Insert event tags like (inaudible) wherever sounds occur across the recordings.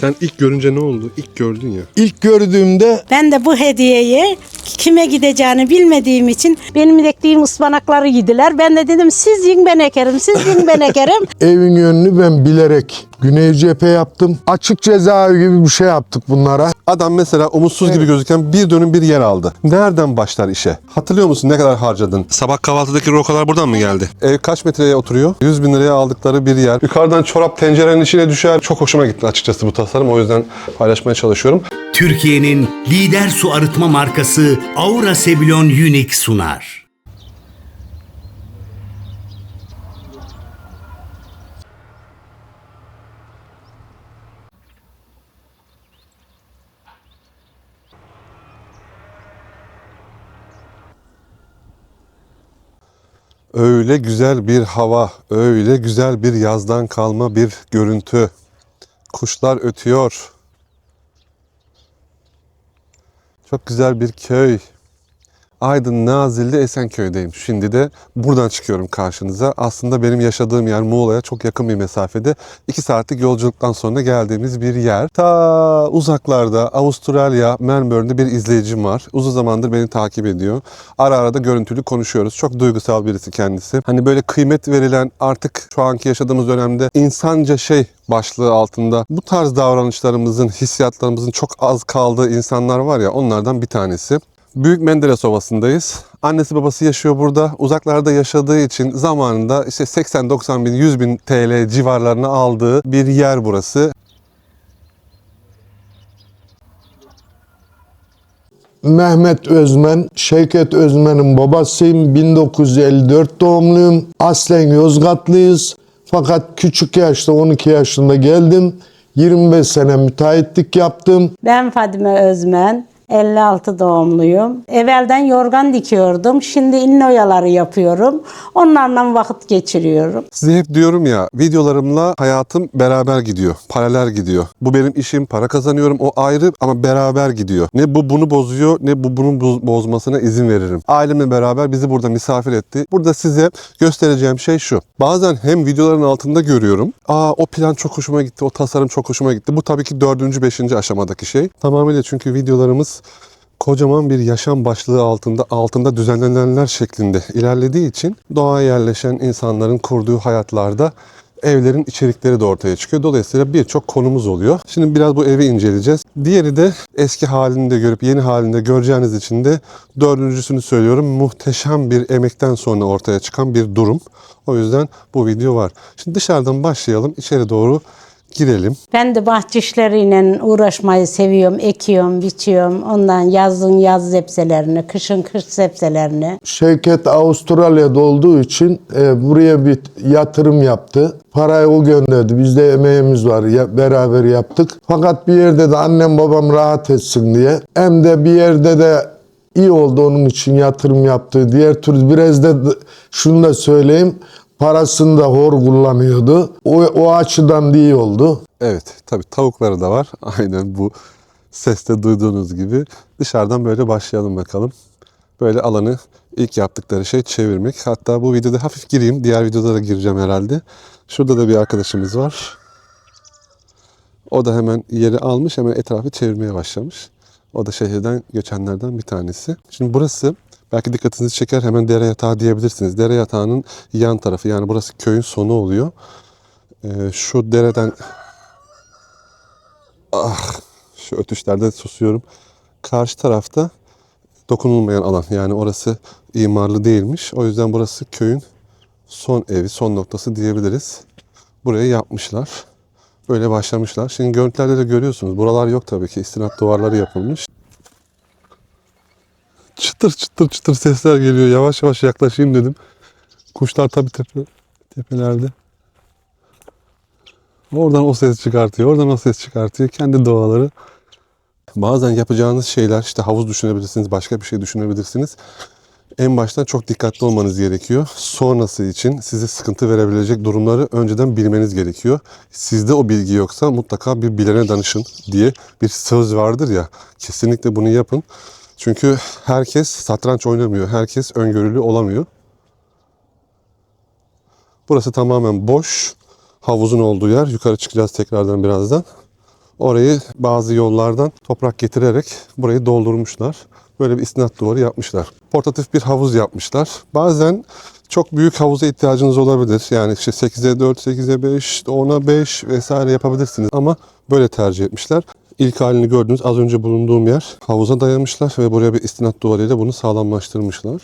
Sen ilk görünce ne oldu? İlk gördün ya. İlk gördüğümde Ben de bu hediyeyi kime gideceğini bilmediğim için benim ektiğim ıspanakları yediler. Ben de dedim siz yiyin ben ekerim, siz yiyin ben ekerim. (laughs) evin yönünü ben bilerek güney cephe yaptım. Açık cezaevi gibi bir şey yaptık bunlara. Adam mesela umutsuz gibi gözüken bir dönüm bir yer aldı. Nereden başlar işe? Hatırlıyor musun ne kadar harcadın? Sabah kahvaltıdaki rokalar buradan mı geldi? Ev kaç metreye oturuyor? 100 bin liraya aldıkları bir yer. Yukarıdan çorap tencerenin içine düşer. Çok hoşuma gitti açıkçası bu tasarım. O yüzden paylaşmaya çalışıyorum. Türkiye'nin lider su arıtma markası Aura Sebilon Unique sunar. Öyle güzel bir hava, öyle güzel bir yazdan kalma bir görüntü. Kuşlar ötüyor. Çok güzel bir köy. Aydın Nazilli Esenköy'deyim. Şimdi de buradan çıkıyorum karşınıza. Aslında benim yaşadığım yer Muğla'ya çok yakın bir mesafede. 2 saatlik yolculuktan sonra geldiğimiz bir yer. Ta uzaklarda Avustralya, Melbourne'de bir izleyicim var. Uzun zamandır beni takip ediyor. Ara ara da görüntülü konuşuyoruz. Çok duygusal birisi kendisi. Hani böyle kıymet verilen artık şu anki yaşadığımız dönemde insanca şey başlığı altında bu tarz davranışlarımızın, hissiyatlarımızın çok az kaldığı insanlar var ya onlardan bir tanesi. Büyük Menderes Ovası'ndayız. Annesi babası yaşıyor burada. Uzaklarda yaşadığı için zamanında işte 80-90 bin, 100 bin TL civarlarına aldığı bir yer burası. Mehmet Özmen, Şevket Özmen'in babasıyım. 1954 doğumluyum. Aslen Yozgatlıyız. Fakat küçük yaşta 12 yaşında geldim. 25 sene müteahhitlik yaptım. Ben Fadime Özmen. 56 doğumluyum. Evvelden yorgan dikiyordum. Şimdi inne oyaları yapıyorum. Onlarla vakit geçiriyorum. Size hep diyorum ya videolarımla hayatım beraber gidiyor. Paralel gidiyor. Bu benim işim, para kazanıyorum. O ayrı ama beraber gidiyor. Ne bu bunu bozuyor ne bu bunun boz- bozmasına izin veririm. Ailemle beraber bizi burada misafir etti. Burada size göstereceğim şey şu. Bazen hem videoların altında görüyorum. Aa o plan çok hoşuma gitti. O tasarım çok hoşuma gitti. Bu tabii ki dördüncü, beşinci aşamadaki şey. Tamamıyla çünkü videolarımız kocaman bir yaşam başlığı altında altında düzenlenenler şeklinde ilerlediği için doğaya yerleşen insanların kurduğu hayatlarda evlerin içerikleri de ortaya çıkıyor. Dolayısıyla birçok konumuz oluyor. Şimdi biraz bu evi inceleyeceğiz. Diğeri de eski halini de görüp yeni halinde göreceğiniz için de dördüncüsünü söylüyorum. Muhteşem bir emekten sonra ortaya çıkan bir durum. O yüzden bu video var. Şimdi dışarıdan başlayalım. içeri doğru girelim. Ben de bahçe işleriyle uğraşmayı seviyorum. Ekiyorum, biçiyorum. Ondan yazın yaz zepselerini, kışın kış zepselerini. Şevket Avustralya'da olduğu için e, buraya bir yatırım yaptı. Parayı o gönderdi. Bizde emeğimiz var. Ya, beraber yaptık. Fakat bir yerde de annem babam rahat etsin diye. Hem de bir yerde de iyi oldu onun için yatırım yaptığı. Diğer türlü biraz da şunu da söyleyeyim. Parasını da hor kullanıyordu. O, o açıdan da iyi oldu. Evet, tabii tavukları da var. (laughs) Aynen bu seste duyduğunuz gibi. Dışarıdan böyle başlayalım bakalım. Böyle alanı ilk yaptıkları şey çevirmek. Hatta bu videoda hafif gireyim. Diğer videoda da gireceğim herhalde. Şurada da bir arkadaşımız var. O da hemen yeri almış, hemen etrafı çevirmeye başlamış. O da şehirden göçenlerden bir tanesi. Şimdi burası belki dikkatinizi çeker hemen dere yatağı diyebilirsiniz. Dere yatağının yan tarafı yani burası köyün sonu oluyor. Ee, şu dereden ah şu ötüşlerde susuyorum. Karşı tarafta dokunulmayan alan yani orası imarlı değilmiş. O yüzden burası köyün son evi, son noktası diyebiliriz. Burayı yapmışlar. Böyle başlamışlar. Şimdi görüntülerde de görüyorsunuz. Buralar yok tabii ki. İstinat duvarları yapılmış. Çıtır çıtır çıtır sesler geliyor. Yavaş yavaş yaklaşayım dedim. Kuşlar tabii tepe, tepelerde. Oradan o ses çıkartıyor, oradan o ses çıkartıyor. Kendi doğaları. Bazen yapacağınız şeyler işte havuz düşünebilirsiniz, başka bir şey düşünebilirsiniz. En baştan çok dikkatli olmanız gerekiyor. Sonrası için size sıkıntı verebilecek durumları önceden bilmeniz gerekiyor. Sizde o bilgi yoksa mutlaka bir bilene danışın diye bir söz vardır ya. Kesinlikle bunu yapın. Çünkü herkes satranç oynamıyor. Herkes öngörülü olamıyor. Burası tamamen boş. Havuzun olduğu yer. Yukarı çıkacağız tekrardan birazdan. Orayı bazı yollardan toprak getirerek burayı doldurmuşlar. Böyle bir istinat duvarı yapmışlar. Portatif bir havuz yapmışlar. Bazen çok büyük havuza ihtiyacınız olabilir. Yani işte 8'e 4, 8'e 5, 10'a 5 vesaire yapabilirsiniz. Ama böyle tercih etmişler. İlk halini gördüğünüz az önce bulunduğum yer havuza dayamışlar ve buraya bir istinat duvarıyla bunu sağlamlaştırmışlar.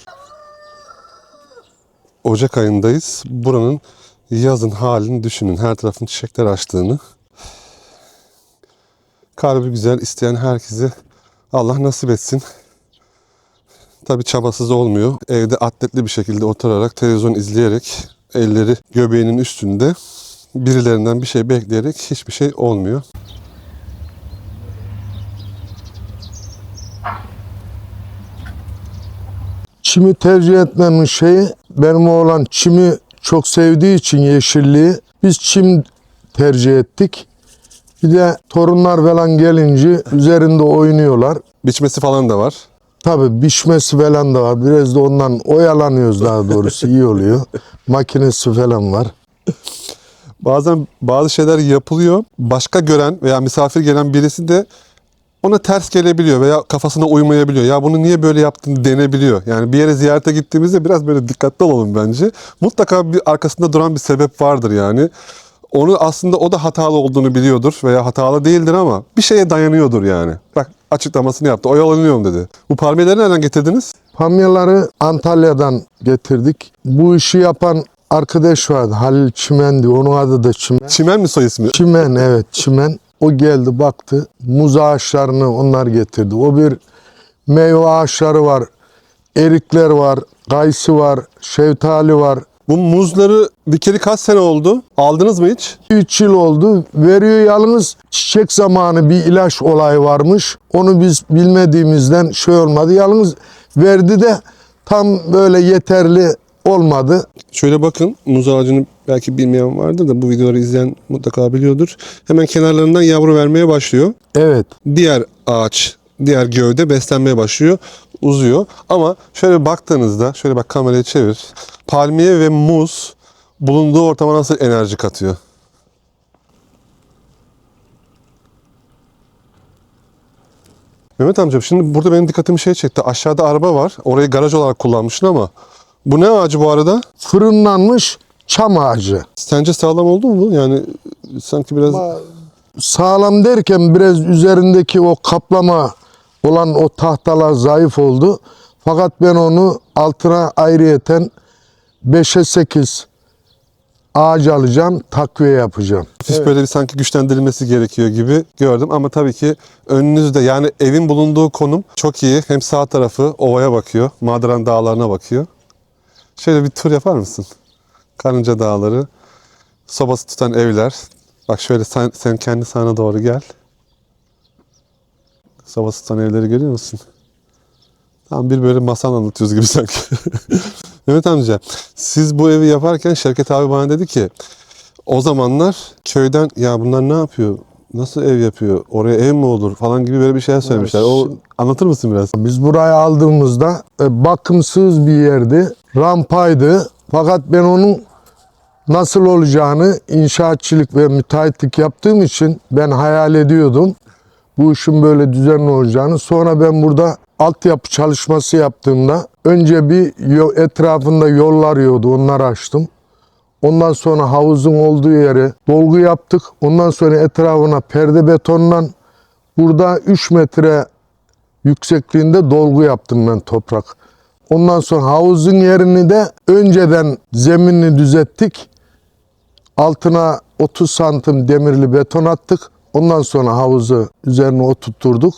Ocak ayındayız. Buranın yazın halini düşünün. Her tarafın çiçekler açtığını. Kalbi güzel isteyen herkese Allah nasip etsin. Tabi çabasız olmuyor. Evde atletli bir şekilde oturarak, televizyon izleyerek, elleri göbeğinin üstünde birilerinden bir şey bekleyerek hiçbir şey olmuyor. Çimi tercih etmemin şeyi benim oğlan çimi çok sevdiği için yeşilliği biz çim tercih ettik. Bir de torunlar falan gelince üzerinde oynuyorlar. Biçmesi falan da var. Tabii biçmesi falan da var. Biraz da ondan oyalanıyoruz daha doğrusu iyi oluyor. Makinesi falan var. Bazen bazı şeyler yapılıyor. Başka gören veya misafir gelen birisi de ona ters gelebiliyor veya kafasına uymayabiliyor. Ya bunu niye böyle yaptın denebiliyor. Yani bir yere ziyarete gittiğimizde biraz böyle dikkatli olalım bence. Mutlaka bir arkasında duran bir sebep vardır yani. Onu aslında o da hatalı olduğunu biliyordur veya hatalı değildir ama bir şeye dayanıyordur yani. Bak açıklamasını yaptı. Oyalanıyorum dedi. Bu palmiyeleri nereden getirdiniz? Pamyaları Antalya'dan getirdik. Bu işi yapan arkadaş vardı Halil Çimen diye. Onun adı da Çimen. Çimen mi soy ismi? Çimen evet Çimen. O geldi baktı. Muz ağaçlarını onlar getirdi. O bir meyve ağaçları var. Erikler var. Kayısı var. Şeftali var. Bu muzları dikeli kaç sene oldu? Aldınız mı hiç? 3 yıl oldu. Veriyor yalnız çiçek zamanı bir ilaç olayı varmış. Onu biz bilmediğimizden şey olmadı. Yalnız verdi de tam böyle yeterli olmadı. Şöyle bakın muz ağacını belki bilmeyen vardır da bu videoları izleyen mutlaka biliyordur. Hemen kenarlarından yavru vermeye başlıyor. Evet. Diğer ağaç, diğer gövde beslenmeye başlıyor. Uzuyor. Ama şöyle baktığınızda, şöyle bak kamerayı çevir. Palmiye ve muz bulunduğu ortama nasıl enerji katıyor? Mehmet amcam şimdi burada benim dikkatimi şey çekti. Aşağıda araba var. Orayı garaj olarak kullanmışsın ama bu ne ağacı bu arada? Fırınlanmış çam ağacı. Sence sağlam oldu mu bu? Yani sanki biraz Sağlam derken biraz üzerindeki o kaplama olan o tahtalar zayıf oldu. Fakat ben onu altına ayrıyeten 5'e 8 ağaç alacağım, takviye yapacağım. hafif böyle bir sanki güçlendirilmesi gerekiyor gibi gördüm. Ama tabii ki önünüzde yani evin bulunduğu konum çok iyi. Hem sağ tarafı ovaya bakıyor. Madran dağlarına bakıyor. Şöyle bir tur yapar mısın? Karınca dağları, sobası tutan evler. Bak şöyle sen, sen kendi sahana doğru gel. Sobası tutan evleri görüyor musun? Tam bir böyle masal anlatıyoruz gibi sanki. (laughs) Mehmet amca, siz bu evi yaparken Şevket abi bana dedi ki o zamanlar köyden ya bunlar ne yapıyor? Nasıl ev yapıyor? Oraya ev mi olur falan gibi böyle bir şeyler söylemişler. O anlatır mısın biraz? Biz burayı aldığımızda e, bakımsız bir yerdi, rampaydı. Fakat ben onun nasıl olacağını inşaatçılık ve müteahhitlik yaptığım için ben hayal ediyordum. Bu işin böyle düzenli olacağını. Sonra ben burada altyapı çalışması yaptığımda önce bir yo- etrafında yollar yiyordu. Onları açtım. Ondan sonra havuzun olduğu yere dolgu yaptık. Ondan sonra etrafına perde betonla burada 3 metre yüksekliğinde dolgu yaptım ben toprak. Ondan sonra havuzun yerini de önceden zeminini düzelttik. Altına 30 santim demirli beton attık. Ondan sonra havuzu üzerine oturtturduk.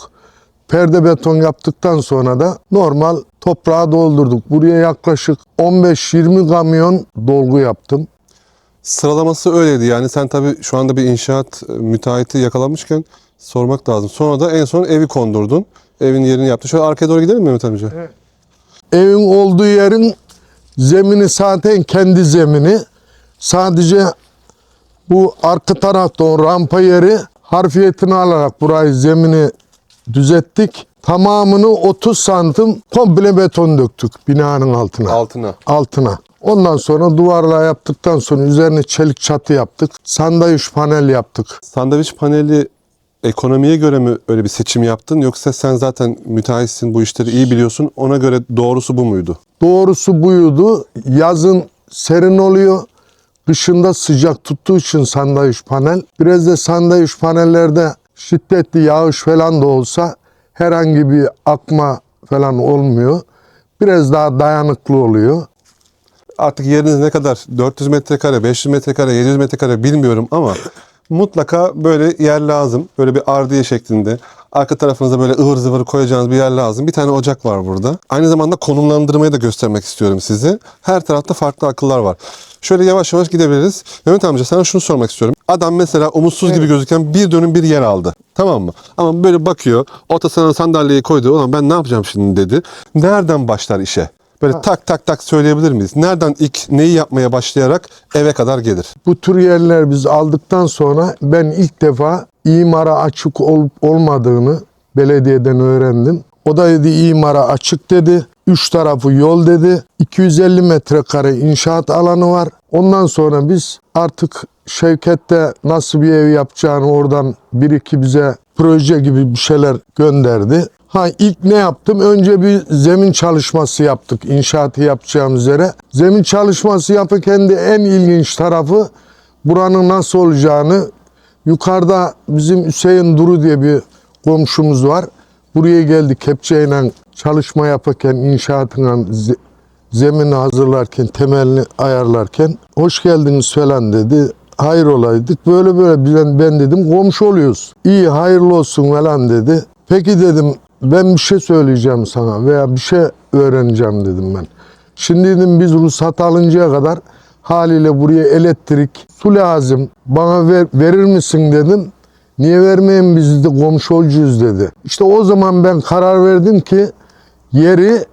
Perde beton yaptıktan sonra da normal toprağa doldurduk. Buraya yaklaşık 15-20 kamyon dolgu yaptım. Sıralaması öyleydi. Yani sen tabii şu anda bir inşaat e, müteahhiti yakalamışken sormak lazım. Sonra da en son evi kondurdun. Evin yerini yaptın. Şöyle arkaya doğru gidelim mi Mehmet amca? Evin olduğu yerin zemini zaten kendi zemini. Sadece bu arka tarafta o rampa yeri harfiyetini alarak burayı zemini düzelttik. Tamamını 30 santim komple beton döktük binanın altına. Altına. altına. Ondan sonra duvarla yaptıktan sonra üzerine çelik çatı yaptık. Sandviç panel yaptık. Sandviç paneli ekonomiye göre mi öyle bir seçim yaptın yoksa sen zaten müteahhitsin bu işleri iyi biliyorsun ona göre doğrusu bu muydu? Doğrusu buydu. Yazın serin oluyor. Dışında sıcak tuttuğu için sandviç panel. Biraz da sandviç panellerde şiddetli yağış falan da olsa herhangi bir akma falan olmuyor. Biraz daha dayanıklı oluyor. Artık yeriniz ne kadar 400 metrekare, 500 metrekare, 700 metrekare bilmiyorum ama (laughs) mutlaka böyle yer lazım. Böyle bir ardiye şeklinde. Arka tarafınıza böyle ıvır zıvır koyacağınız bir yer lazım. Bir tane ocak var burada. Aynı zamanda konumlandırmayı da göstermek istiyorum size. Her tarafta farklı akıllar var. Şöyle yavaş yavaş gidebiliriz. Mehmet amca sana şunu sormak istiyorum. Adam mesela umutsuz gibi gözüken bir dönüm bir yer aldı. Tamam mı? Ama böyle bakıyor. Ortasına sandalyeyi koydu. Ulan ben ne yapacağım şimdi dedi. Nereden başlar işe? Böyle tak tak tak söyleyebilir miyiz? Nereden ilk neyi yapmaya başlayarak eve kadar gelir? Bu tür yerler biz aldıktan sonra ben ilk defa imara açık olup olmadığını belediyeden öğrendim. O da dedi imara açık dedi. Üç tarafı yol dedi. 250 metrekare inşaat alanı var. Ondan sonra biz artık Şevket'te nasıl bir ev yapacağını oradan bir iki bize proje gibi bir şeyler gönderdi. Ha ilk ne yaptım? Önce bir zemin çalışması yaptık inşaatı yapacağımız yere. Zemin çalışması yapırken de en ilginç tarafı buranın nasıl olacağını yukarıda bizim Hüseyin Duru diye bir komşumuz var. Buraya geldi kepçeyle çalışma yaparken inşaatına ze- zemini hazırlarken, temelini ayarlarken hoş geldiniz falan dedi. Hayır olaydık. Böyle böyle ben, ben dedim komşu oluyoruz. İyi hayırlı olsun falan dedi. Peki dedim ben bir şey söyleyeceğim sana veya bir şey öğreneceğim dedim ben. Şimdi dedim biz ruhsat alıncaya kadar haliyle buraya elektrik, su lazım. Bana ver, verir misin dedim. Niye vermeyin biz de komşu olcuyuz dedi. İşte o zaman ben karar verdim ki yeri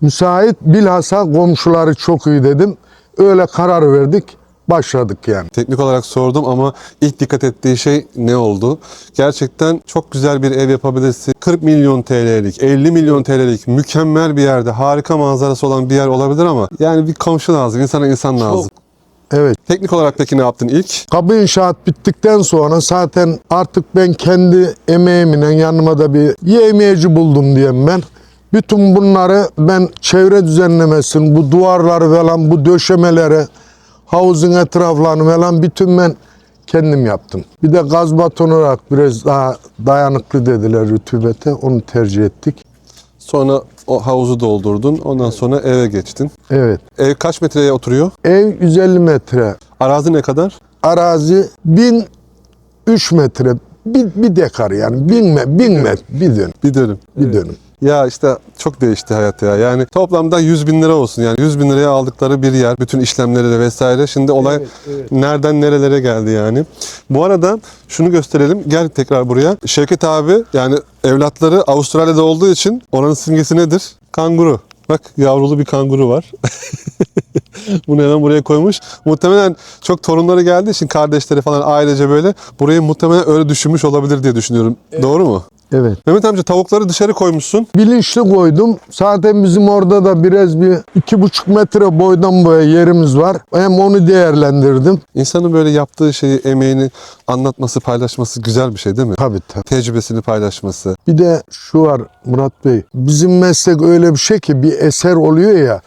müsait bilhassa komşuları çok iyi dedim. Öyle karar verdik başladık yani. Teknik olarak sordum ama ilk dikkat ettiği şey ne oldu? Gerçekten çok güzel bir ev yapabilirsin. 40 milyon TL'lik, 50 milyon TL'lik mükemmel bir yerde, harika manzarası olan bir yer olabilir ama yani bir komşu lazım, insana insan lazım. Evet. Teknik olarak peki ne yaptın ilk? Kapı inşaat bittikten sonra zaten artık ben kendi emeğimle yanıma da bir yemeğeci buldum diyeyim ben. Bütün bunları ben çevre düzenlemesini, bu duvarları falan, bu döşemeleri, havuzun etraflarını falan bütün ben kendim yaptım. Bir de gaz beton olarak biraz daha dayanıklı dediler rütubete. Onu tercih ettik. Sonra o havuzu doldurdun, ondan sonra eve geçtin. Evet. Ev kaç metreye oturuyor? Ev 150 metre. Arazi ne kadar? Arazi 1003 metre. Bir, bir dekar yani. Bin, me, bin metre. Bir dönüm. Bir dönüm. Bir dönüm. Ya işte çok değişti hayat ya. Yani toplamda 100 bin lira olsun. Yani 100 bin liraya aldıkları bir yer. Bütün işlemleri de vesaire. Şimdi olay nereden nerelere geldi yani. Bu arada şunu gösterelim. Gel tekrar buraya. Şevket abi yani evlatları Avustralya'da olduğu için oranın simgesi nedir? Kanguru. Bak yavrulu bir kanguru var. (laughs) Bunu hemen buraya koymuş. Muhtemelen çok torunları geldiği için kardeşleri falan ailece böyle burayı muhtemelen öyle düşünmüş olabilir diye düşünüyorum. Doğru mu? Evet. Mehmet amca tavukları dışarı koymuşsun. Bilinçli koydum. Zaten bizim orada da biraz bir iki buçuk metre boydan boya yerimiz var. Hem onu değerlendirdim. İnsanın böyle yaptığı şeyi, emeğini anlatması, paylaşması güzel bir şey değil mi? Tabii tabii. Tecrübesini paylaşması. Bir de şu var Murat Bey. Bizim meslek öyle bir şey ki bir eser oluyor ya.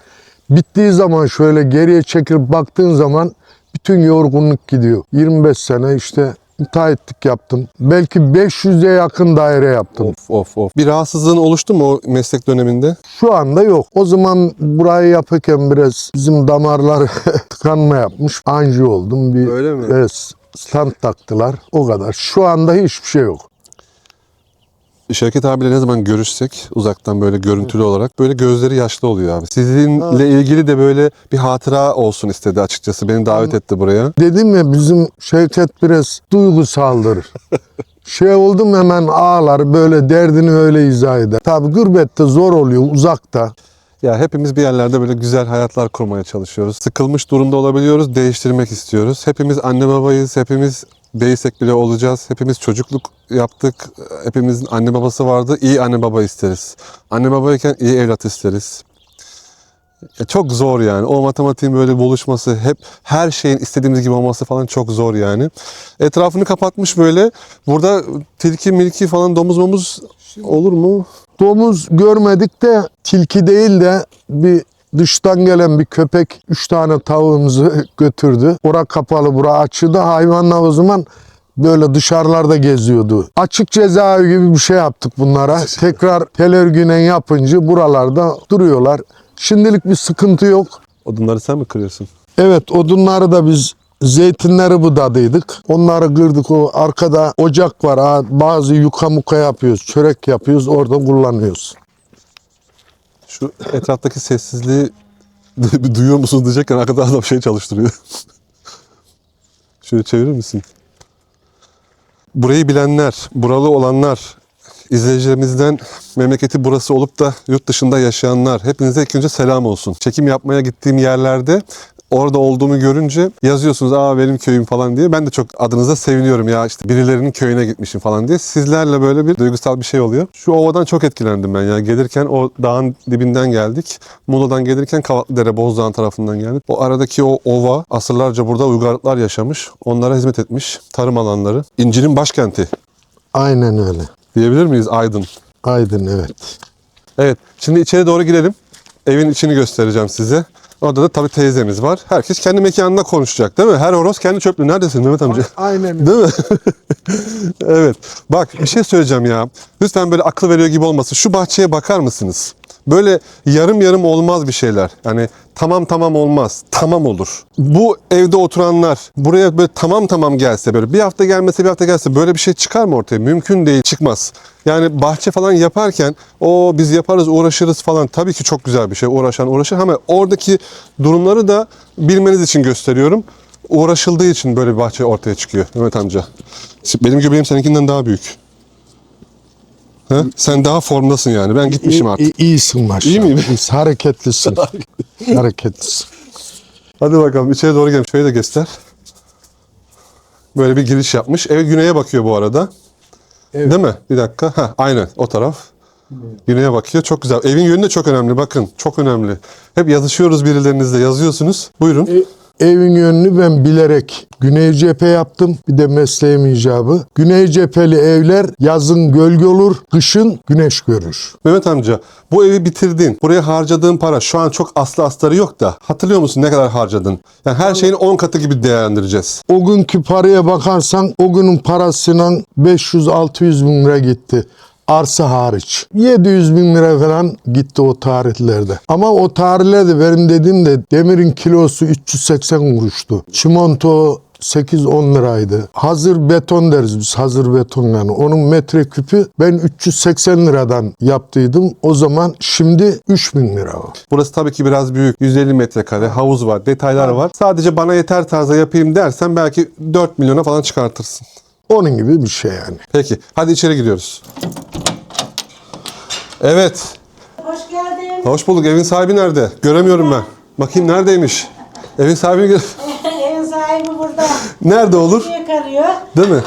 Bittiği zaman şöyle geriye çekilip baktığın zaman bütün yorgunluk gidiyor. 25 sene işte müteahhitlik yaptım. Belki 500'e yakın daire yaptım. Of of of. Bir rahatsızlığın oluştu mu o meslek döneminde? Şu anda yok. O zaman burayı yaparken biraz bizim damarlar (laughs) tıkanma yapmış. Anji oldum. Bir Öyle mi? Evet, stand taktılar. O kadar. Şu anda hiçbir şey yok. Şevket abiyle ne zaman görüşsek uzaktan böyle görüntülü olarak böyle gözleri yaşlı oluyor abi. Sizinle ilgili de böyle bir hatıra olsun istedi açıkçası. Beni davet etti buraya. Dedim ya bizim Şevket biraz duygusaldır. (laughs) şey oldum hemen ağlar böyle derdini öyle izah eder. Tabi gurbette zor oluyor uzakta. Ya hepimiz bir yerlerde böyle güzel hayatlar kurmaya çalışıyoruz. Sıkılmış durumda olabiliyoruz, değiştirmek istiyoruz. Hepimiz anne babayız, hepimiz değilsek bile olacağız. Hepimiz çocukluk yaptık. Hepimizin anne babası vardı. İyi anne baba isteriz. Anne babayken iyi evlat isteriz. Ya çok zor yani. O matematiğin böyle buluşması, hep her şeyin istediğimiz gibi olması falan çok zor yani. Etrafını kapatmış böyle. Burada tilki milki falan domuz momuz olur mu? Domuz görmedik de tilki değil de bir dıştan gelen bir köpek üç tane tavuğumuzu (laughs) götürdü. Ora kapalı, bura açıldı. Hayvanlar o zaman böyle dışarılarda geziyordu. Açık cezaevi gibi bir şey yaptık bunlara. (laughs) Tekrar telergünen yapınca buralarda duruyorlar. Şimdilik bir sıkıntı yok. Odunları sen mi kırıyorsun? Evet odunları da biz zeytinleri budadıydık. Onları kırdık. O arkada ocak var. Ha, Bazı yuka muka yapıyoruz. Çörek yapıyoruz. Orada kullanıyoruz. Şu etraftaki sessizliği bir duyuyor musun diyecekken arkada adam şey çalıştırıyor. (laughs) Şöyle çevirir misin? Burayı bilenler, buralı olanlar, izleyicilerimizden memleketi burası olup da yurt dışında yaşayanlar hepinize ilk önce selam olsun. Çekim yapmaya gittiğim yerlerde orada olduğumu görünce yazıyorsunuz aa benim köyüm falan diye. Ben de çok adınıza seviniyorum ya işte birilerinin köyüne gitmişim falan diye. Sizlerle böyle bir duygusal bir şey oluyor. Şu ovadan çok etkilendim ben ya. Gelirken o dağın dibinden geldik. Muğla'dan gelirken Kavaklıdere, Bozdağ tarafından geldik. O aradaki o ova asırlarca burada uygarlıklar yaşamış. Onlara hizmet etmiş. Tarım alanları. İncil'in başkenti Aynen öyle. diyebilir miyiz Aydın? Aydın evet. Evet. Şimdi içeri doğru girelim. Evin içini göstereceğim size. Orada da tabii teyzemiz var. Herkes kendi mekanında konuşacak değil mi? Her horoz kendi çöplüğü. Neredesin Mehmet amca? Aynen (laughs) Değil mi? (laughs) evet. Bak bir şey söyleyeceğim ya. Lütfen böyle akıl veriyor gibi olmasın. Şu bahçeye bakar mısınız? Böyle yarım yarım olmaz bir şeyler. Yani tamam tamam olmaz. Tamam olur. Bu evde oturanlar buraya böyle tamam tamam gelse böyle bir hafta gelmese bir hafta gelse böyle bir şey çıkar mı ortaya? Mümkün değil çıkmaz. Yani bahçe falan yaparken o biz yaparız uğraşırız falan tabii ki çok güzel bir şey uğraşan uğraşır ama oradaki durumları da bilmeniz için gösteriyorum uğraşıldığı için böyle bir bahçe ortaya çıkıyor Mehmet amca. Benim göbeğim seninkinden daha büyük. Ha? Sen daha formdasın yani. Ben gitmişim artık. İyi, iyisin maşallah. İyi miyim? İyisin, Hareketlisin. (laughs) Hareketlisin. Hadi bakalım içeri doğru gelin. Şöyle de göster. Böyle bir giriş yapmış. Ev güneye bakıyor bu arada. Değil mi? Bir dakika. Ha, aynen o taraf. Güneye bakıyor. Çok güzel. Evin yönü de çok önemli. Bakın çok önemli. Hep yazışıyoruz birilerinizle. Yazıyorsunuz. Buyurun. Evin yönünü ben bilerek güney cephe yaptım. Bir de mesleğim icabı. Güney cepheli evler yazın gölge olur, kışın güneş görür. Mehmet amca bu evi bitirdin. Buraya harcadığın para şu an çok aslı astarı yok da. Hatırlıyor musun ne kadar harcadın? Yani her şeyin 10 katı gibi değerlendireceğiz. O günkü paraya bakarsan o günün parasıyla 500-600 bin lira gitti. Arsa hariç. 700 bin lira falan gitti o tarihlerde. Ama o tarihlerde benim dediğim de demirin kilosu 380 kuruştu. Çimento 8-10 liraydı. Hazır beton deriz biz hazır beton yani. Onun metreküpü ben 380 liradan yaptıydım. O zaman şimdi 3000 lira o. Burası tabii ki biraz büyük. 150 metrekare, havuz var, detaylar var. Sadece bana yeter tarzda yapayım dersen belki 4 milyona falan çıkartırsın. Onun gibi bir şey yani. Peki, hadi içeri gidiyoruz. Evet, Hoş geldin. hoş bulduk. Evin sahibi nerede? Göremiyorum ben. Bakayım neredeymiş? Evin sahibi (laughs) Evin sahibi burada. nerede olur? Yıkarıyor. Değil mi?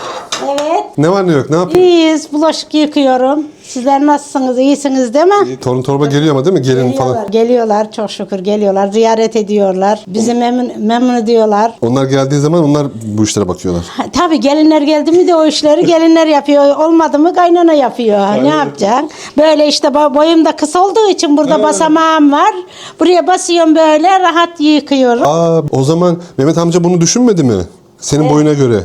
Evet. Ne var ne yok? Ne yapıyor? İyiyiz. Bulaşık yıkıyorum. Sizler nasılsınız? İyisiniz değil mi? Torun torba geliyor ama değil mi? Gelin Geliyorlar, falan. geliyorlar çok şükür geliyorlar. Ziyaret ediyorlar. Bizi memnun, memnun ediyorlar. Onlar geldiği zaman onlar bu işlere bakıyorlar. Ha, Tabii gelinler geldi mi de o işleri (laughs) gelinler yapıyor. Olmadı mı kaynana yapıyor. Ne yapacaksın? Böyle işte bo- boyum da kısa olduğu için burada basamağım var. Buraya basıyorum böyle rahat yıkıyorum. Aa, o zaman Mehmet amca bunu düşünmedi mi? Senin boyuna göre.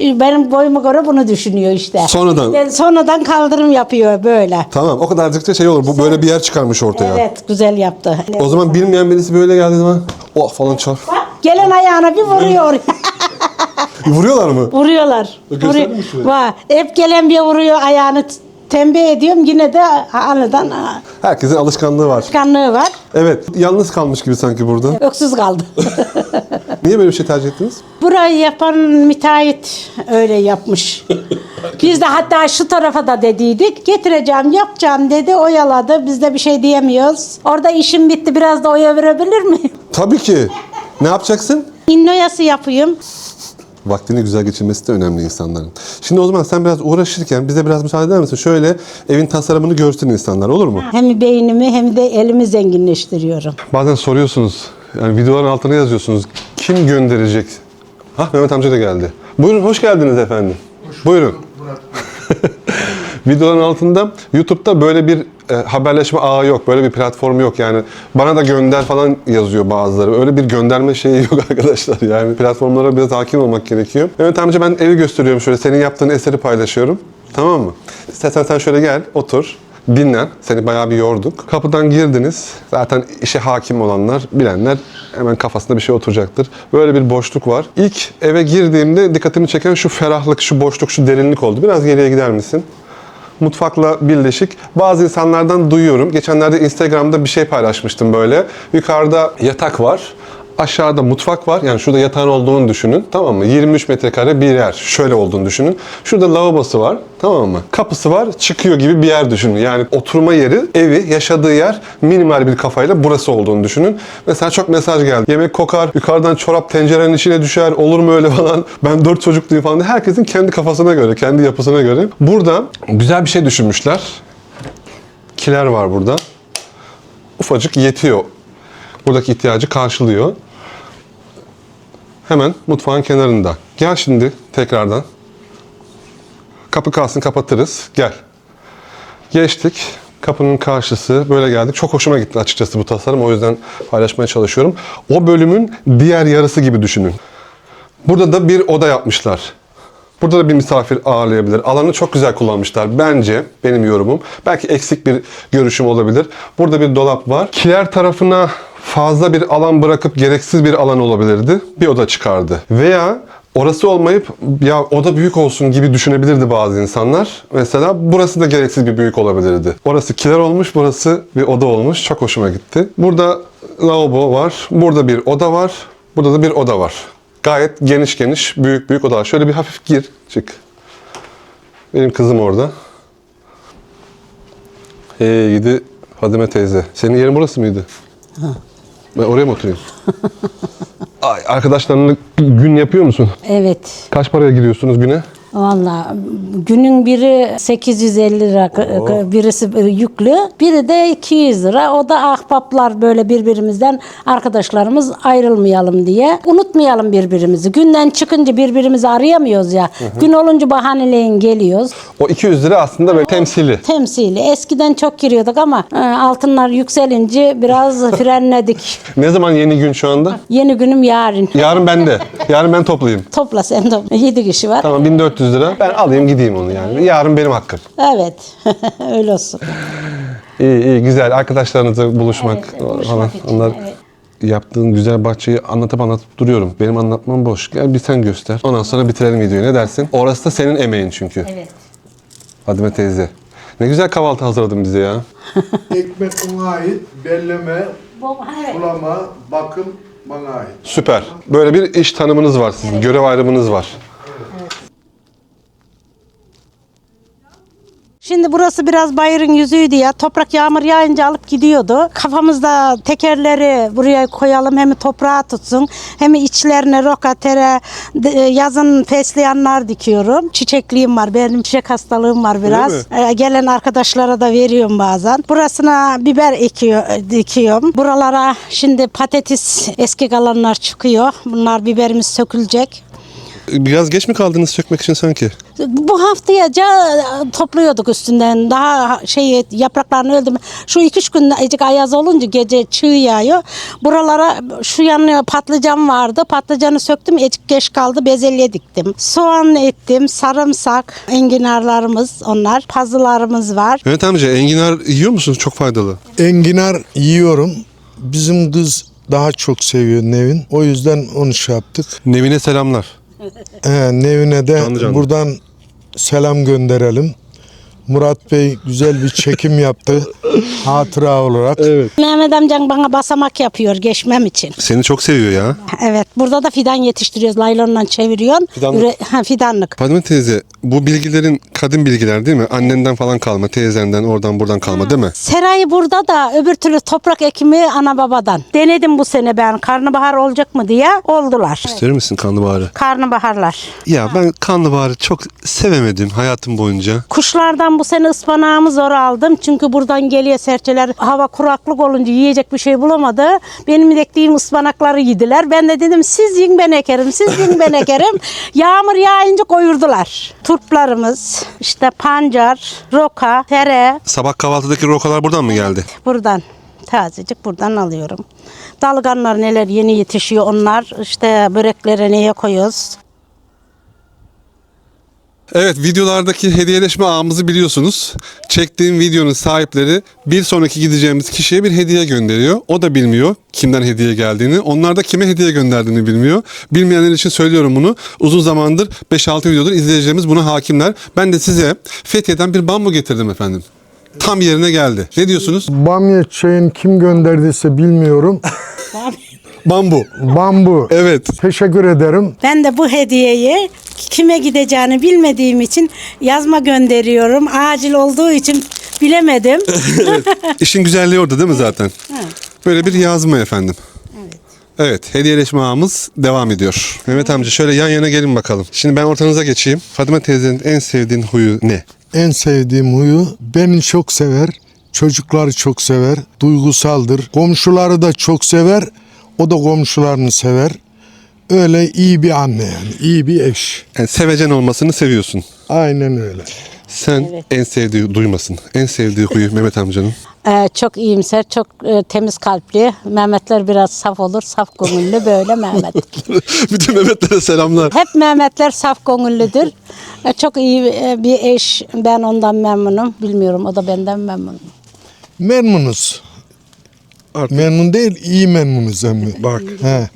Benim boyuma göre bunu düşünüyor işte. Sonradan. Ben sonradan kaldırım yapıyor böyle. Tamam o kadarcık da şey olur. Bu böyle bir yer çıkarmış ortaya. Evet güzel yaptı. O zaman bilmeyen birisi böyle geldiği zaman oh falan çar. Bak gelen ayağına bir vuruyor. (laughs) Vuruyorlar mı? Vuruyorlar. Gösterdin Vuruyor. mi şurayı? Var. Hep gelen bir vuruyor ayağını t- tembih ediyorum yine de anıdan Herkesin alışkanlığı var. kanlığı var. Evet, yalnız kalmış gibi sanki burada. Öksüz kaldı. (laughs) Niye böyle bir şey tercih ettiniz? Burayı yapan müteahhit öyle yapmış. (laughs) Biz de hatta şu tarafa da dediydik. Getireceğim, yapacağım dedi. Oyaladı. Biz de bir şey diyemiyoruz. Orada işim bitti. Biraz da oya verebilir mi? Tabii ki. Ne yapacaksın? İnnoyası yapayım. Vaktini güzel geçirmesi de önemli insanların. Şimdi o zaman sen biraz uğraşırken bize biraz müsaade eder misin? Şöyle evin tasarımını görsün insanlar olur mu? Hem beynimi hem de elimi zenginleştiriyorum. Bazen soruyorsunuz, yani videoların altına yazıyorsunuz. Kim gönderecek? Hah Mehmet amca da geldi. Buyurun, hoş geldiniz efendim. Buyurun. (laughs) Videoların altında YouTube'da böyle bir e, haberleşme ağı yok. Böyle bir platform yok. Yani bana da gönder falan yazıyor bazıları. Öyle bir gönderme şeyi (laughs) yok arkadaşlar. Yani platformlara biraz hakim olmak gerekiyor. Mehmet amca ben evi gösteriyorum şöyle. Senin yaptığın eseri paylaşıyorum. Tamam mı? İstersen sen şöyle gel, otur. Dinlen. Seni bayağı bir yorduk. Kapıdan girdiniz. Zaten işe hakim olanlar, bilenler hemen kafasında bir şey oturacaktır. Böyle bir boşluk var. İlk eve girdiğimde dikkatimi çeken şu ferahlık, şu boşluk, şu derinlik oldu. Biraz geriye gider misin? Mutfakla birleşik. Bazı insanlardan duyuyorum. Geçenlerde Instagram'da bir şey paylaşmıştım böyle. Yukarıda yatak var. Aşağıda mutfak var. Yani şurada yatağın olduğunu düşünün. Tamam mı? 23 metrekare bir yer. Şöyle olduğunu düşünün. Şurada lavabosu var. Tamam mı? Kapısı var. Çıkıyor gibi bir yer düşünün. Yani oturma yeri, evi, yaşadığı yer minimal bir kafayla burası olduğunu düşünün. Mesela çok mesaj geldi. Yemek kokar, yukarıdan çorap tencerenin içine düşer, olur mu öyle falan. Ben dört çocukluyum falan. Herkesin kendi kafasına göre, kendi yapısına göre. Burada güzel bir şey düşünmüşler. Kiler var burada. Ufacık yetiyor. Buradaki ihtiyacı karşılıyor. Hemen mutfağın kenarında. Gel şimdi tekrardan. Kapı kalsın kapatırız. Gel. Geçtik. Kapının karşısı böyle geldik. Çok hoşuma gitti açıkçası bu tasarım. O yüzden paylaşmaya çalışıyorum. O bölümün diğer yarısı gibi düşünün. Burada da bir oda yapmışlar. Burada da bir misafir ağırlayabilir. Alanı çok güzel kullanmışlar. Bence benim yorumum. Belki eksik bir görüşüm olabilir. Burada bir dolap var. Kiler tarafına fazla bir alan bırakıp gereksiz bir alan olabilirdi. Bir oda çıkardı. Veya orası olmayıp ya oda büyük olsun gibi düşünebilirdi bazı insanlar. Mesela burası da gereksiz bir büyük olabilirdi. Orası kiler olmuş, burası bir oda olmuş. Çok hoşuma gitti. Burada lavabo var. Burada bir oda var. Burada da bir oda var. Gayet geniş geniş, büyük büyük odalar. Şöyle bir hafif gir, çık. Benim kızım orada. Hey gidi Fadime teyze. Senin yerin burası mıydı? Ben oraya mı oturayım? (laughs) Ay, arkadaşlarınla gün yapıyor musun? Evet. Kaç paraya giriyorsunuz güne? Valla günün biri 850 lira birisi yüklü, biri de 200 lira. O da ahbaplar böyle birbirimizden arkadaşlarımız ayrılmayalım diye. Unutmayalım birbirimizi. Günden çıkınca birbirimizi arayamıyoruz ya. Gün olunca bahaneleyin geliyoruz. O 200 lira aslında böyle temsili. Temsili. Eskiden çok giriyorduk ama e, altınlar yükselince biraz (laughs) frenledik. Ne zaman yeni gün şu anda? Yeni günüm yarın. Yarın bende. Yarın ben toplayayım. (laughs) Topla sen topla. 7 kişi var. Tamam 1400 lira. Ben alayım gideyim onu yani. Yarın benim hakkım. Evet. (laughs) Öyle olsun. İyi iyi güzel. Arkadaşlarınızla buluşmak Evet, buluşmak falan. için, Onlar evet. yaptığın güzel bahçeyi anlatıp anlatıp duruyorum. Benim anlatmam boş. Gel bir sen göster. Ondan sonra bitirelim videoyu. Ne dersin? Orası da senin emeğin çünkü. Evet. Fadime teyze. Ne güzel kahvaltı hazırladın bize ya. (laughs) Ekmek ona ait, belleme, Evet. sulama, bakım bana ait. Süper. Böyle bir iş tanımınız var sizin. Görev ayrımınız var. Şimdi burası biraz bayırın yüzüydü ya. Toprak yağmur yağınca alıp gidiyordu. Kafamızda tekerleri buraya koyalım hem toprağa tutsun hem içlerine roka, tere, e, yazın fesleğenler dikiyorum. Çiçekliğim var. Benim çiçek hastalığım var biraz. Ee, gelen arkadaşlara da veriyorum bazen. Burasına biber ekiyor, e, dikiyorum. Buralara şimdi patates eski kalanlar çıkıyor. Bunlar biberimiz sökülecek. Biraz geç mi kaldınız sökmek için sanki? Bu haftayaca topluyorduk üstünden. Daha şey yapraklarını öldüm. Şu iki üç gün azıcık ayaz olunca gece çığ yağıyor. Buralara şu yanına patlıcan vardı. Patlıcanı söktüm. Azıcık geç kaldı. Bezelye diktim. Soğan ettim. Sarımsak. Enginarlarımız onlar. Pazılarımız var. Mehmet amca enginar yiyor musunuz? Çok faydalı. Enginar yiyorum. Bizim kız daha çok seviyor Nevin. O yüzden onu şey yaptık. Nevine selamlar. He, Nevin'e de Canlı canlı. buradan selam gönderelim. Murat Bey güzel bir çekim yaptı. Hatıra olarak. Evet. Mehmet amcan bana basamak yapıyor geçmem için. Seni çok seviyor ya. Evet. Burada da fidan yetiştiriyoruz. Laylonla çeviriyorsun. Fidanlık. Üre- ha, fidanlık. Fadime teyze bu bilgilerin kadim bilgiler değil mi? Annenden falan kalma, teyzenden, oradan buradan kalma değil mi? Serayı burada da öbür türlü toprak ekimi ana babadan. Denedim bu sene ben karnabahar olacak mı diye oldular. İster misin karnabaharı? Karnabaharlar. Ya ben karnabaharı çok sevemedim hayatım boyunca. Kuşlardan bu sene ıspanağımı zor aldım. Çünkü buradan geliyor serçeler. Hava kuraklık olunca yiyecek bir şey bulamadı. Benim ektiğim ıspanakları yediler. Ben de dedim siz yiyin ben ekerim, siz yiyin ben ekerim. (laughs) Yağmur yağınca koyurdular. Turplarımız, işte pancar, roka, tere Sabah kahvaltıdaki rokalar buradan mı geldi? buradan. Tazecik buradan alıyorum. Dalganlar neler yeni yetişiyor onlar. İşte böreklere neye koyuyoruz? Evet videolardaki hediyeleşme ağımızı biliyorsunuz. Çektiğim videonun sahipleri bir sonraki gideceğimiz kişiye bir hediye gönderiyor. O da bilmiyor kimden hediye geldiğini. Onlar da kime hediye gönderdiğini bilmiyor. Bilmeyenler için söylüyorum bunu. Uzun zamandır 5-6 videodur izleyicilerimiz buna hakimler. Ben de size Fethiye'den bir bambu getirdim efendim. Tam yerine geldi. Ne diyorsunuz? Bamya çayını kim gönderdiyse bilmiyorum. (laughs) Bambu. Bambu. Evet. Teşekkür ederim. Ben de bu hediyeyi kime gideceğini bilmediğim için yazma gönderiyorum. Acil olduğu için bilemedim. (laughs) İşin güzelliği orada değil mi zaten? Böyle bir yazma efendim. Evet, hediyeleşme ağımız devam ediyor. Mehmet amca şöyle yan yana gelin bakalım. Şimdi ben ortanıza geçeyim. Fadime teyzenin en sevdiğin huyu ne? En sevdiğim huyu beni çok sever. Çocukları çok sever. Duygusaldır. Komşuları da çok sever. O da komşularını sever. Öyle iyi bir anne yani. iyi bir eş. Yani sevecen olmasını seviyorsun. Aynen öyle. Sen en sevdiği duymasın. En sevdiği huyu Mehmet amcanın. Ee, çok iyimser, çok e, temiz kalpli. Mehmetler biraz saf olur, saf gönüllü böyle Mehmet. (laughs) Bütün Mehmetlere selamlar. Hep Mehmetler saf gönüllüdür. Ee, çok iyi e, bir eş. Ben ondan memnunum. Bilmiyorum, o da benden memnun. Memnunuz. Artık Memnun değil, iyi memnunuz emmi. Bak. He.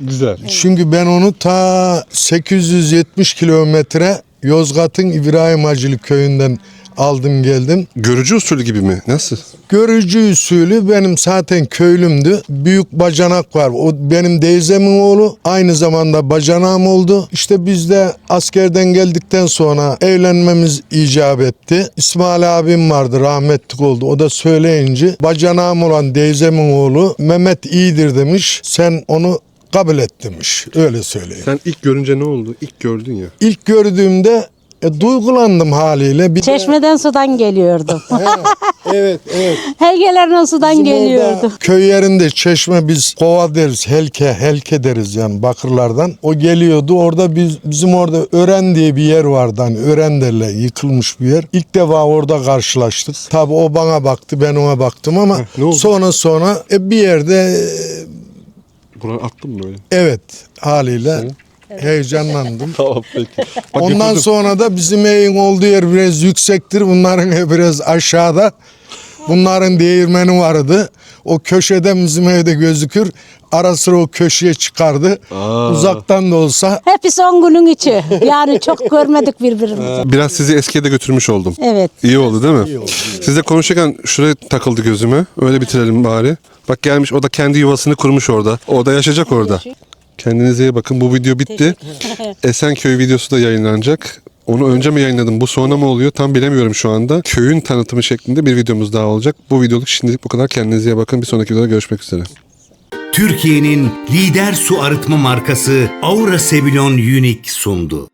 güzel. Çünkü ben onu ta 870 kilometre Yozgat'ın İbrahim Hacılı köyünden aldım geldim. Görücü usulü gibi mi? Nasıl? Görücü usulü benim zaten köylümdü. Büyük bacanak var. O benim teyzemin oğlu. Aynı zamanda bacanağım oldu. İşte biz de askerden geldikten sonra evlenmemiz icap etti. İsmail abim vardı rahmetlik oldu. O da söyleyince bacanağım olan teyzemin oğlu Mehmet iyidir demiş. Sen onu kabul et demiş. Öyle söyleyeyim. Sen ilk görünce ne oldu? İlk gördün ya. İlk gördüğümde e, duygulandım haliyle. Bir de- Çeşmeden sudan geliyordum. (laughs) evet, evet. Helgelerden sudan Bizim geliyordum. köy yerinde çeşme biz kova deriz, helke, helke deriz yani bakırlardan. O geliyordu orada biz bizim orada Ören diye bir yer vardı hani Ören derler yıkılmış bir yer. İlk defa orada karşılaştık. Tabi o bana baktı ben ona baktım ama sonra sonra e, bir yerde e, Buna attın mı böyle? evet haliyle heyecanlandım. (laughs) Tamam peki. Bak, Ondan götürdüm. sonra da bizim evin olduğu yer biraz yüksektir. Bunların ev biraz aşağıda. Bunların değirmeni vardı. O köşeden bizim evde gözükür. Ara sıra o köşeye çıkardı. Uzaktan da olsa Hepsi on günün içi. Yani çok görmedik birbirimizi. Biraz sizi eskiye de götürmüş oldum. Evet. İyi oldu değil mi? Sizle konuşurken şuraya takıldı gözüme. Öyle bitirelim bari. Bak gelmiş o da kendi yuvasını kurmuş orada. O da yaşayacak orada. Kendinize iyi bakın. Bu video bitti. Esenköy videosu da yayınlanacak. Onu önce mi yayınladım? Bu sonra mı oluyor? Tam bilemiyorum şu anda. Köyün tanıtımı şeklinde bir videomuz daha olacak. Bu videoluk şimdilik bu kadar. Kendinize iyi bakın. Bir sonraki videoda görüşmek üzere. Türkiye'nin lider su arıtma markası Aura Sebilon Unique sundu.